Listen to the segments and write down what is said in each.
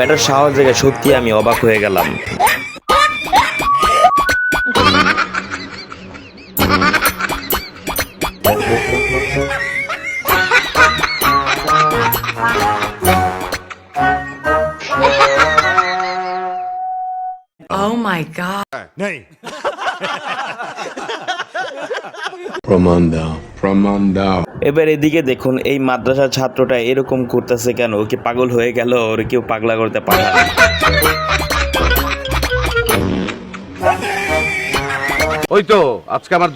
প্যাটার সাহস দেখে সত্যি আমি অবাক হয়ে গেলাম। প্রমাণ দাও প্রমাণ দাও এবার এদিকে দেখুন এই মাদ্রাসার ছাত্রটা এরকম করতেছে কেন? ও কি পাগল হয়ে গেল? ওর কেউ পাগলা করতে পাঠান ওই তো আজকে আমার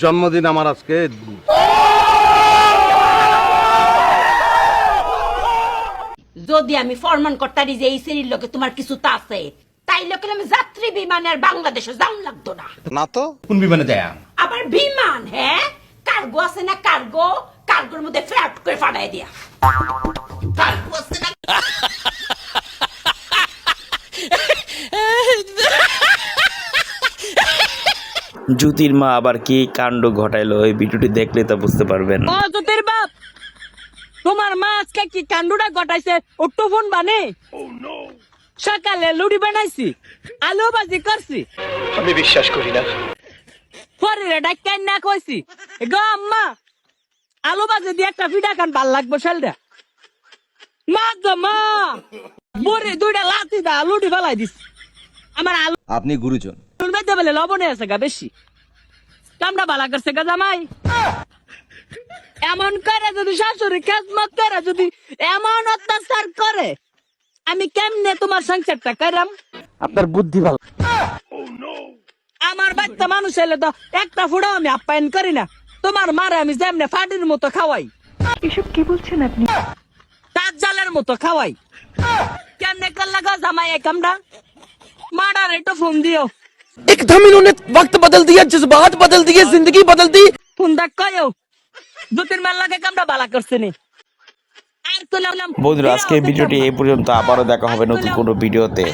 জন্মদিন আমার আজকে। যদি আমি ফরমান করতারি যে এই শ্রেণির লোকে তোমার কিছু তা আছে তাই লোকের আমি যাত্রী বিমানে আর বাংলাদেশে যাম লাগতো না। না তো। কোন বিমানে যায়? আবার বিমান হ্যাঁ? কার্গো আছে না কার্গো? কার্গোর মধ্যে ফ্ল্যাট করে ফাটাই দিয়া। কার্গো আছে না জ্যোতির মা আবার কি কাণ্ড ঘটাইলো এই ভিডিওটি দেখলে তা বুঝতে পারবেন। ও তোদের বাপ! তোমার মা আজকে কি কাণ্ডটা ঘটাইছে? ওট্টো ফোন বানে? সকালে লুড়ি বানাইছি আলু ভাজি করছি। আমি বিশ্বাস করি না। পরে ডাক্তার না কইছি। গো আম্মা আলু ভাজি দিয়ে একটা ফিডা খান ভালো লাগবো শালটা মা মা বরে দুইটা লাতি দা লুড়ি ফেলাই দিস আমার আলু আপনি গুরুজন। বলে লবণে আছে গা বেশি। কামড়া বালা করছে গা জামাই। এমন করে যদি শাশুড়ি খেজমত করে যদি এমন অত্যাচার করে আমি কেমনে তোমার সংসারটা করাম? আপনার বুদ্ধি ভালো। আমার বাচ্চা মানুষ এলে তো একটা ফুড়াও আমি আপ্যায়ন করি না তোমার মারে আমি যেমনে ফাটির মতো খাওয়াই এসব কি বলছেন আপনি তার জালের মতো খাওয়াই কেমনে করলে গো জামাই এই কামড়া মারার একটু ফোন দিও एकदम इन्होंने वक्त बदल दिया जज्बात बदल दिए जिंदगी बदल दी ফোন দেখ কয়ও দু তিন মাস লাগে কামড়া বালা করছে নি আর তো নাম বন্ধুরা আজকে এই ভিডিওটি এই পর্যন্ত আবারও দেখা হবে নতুন কোনো ভিডিওতে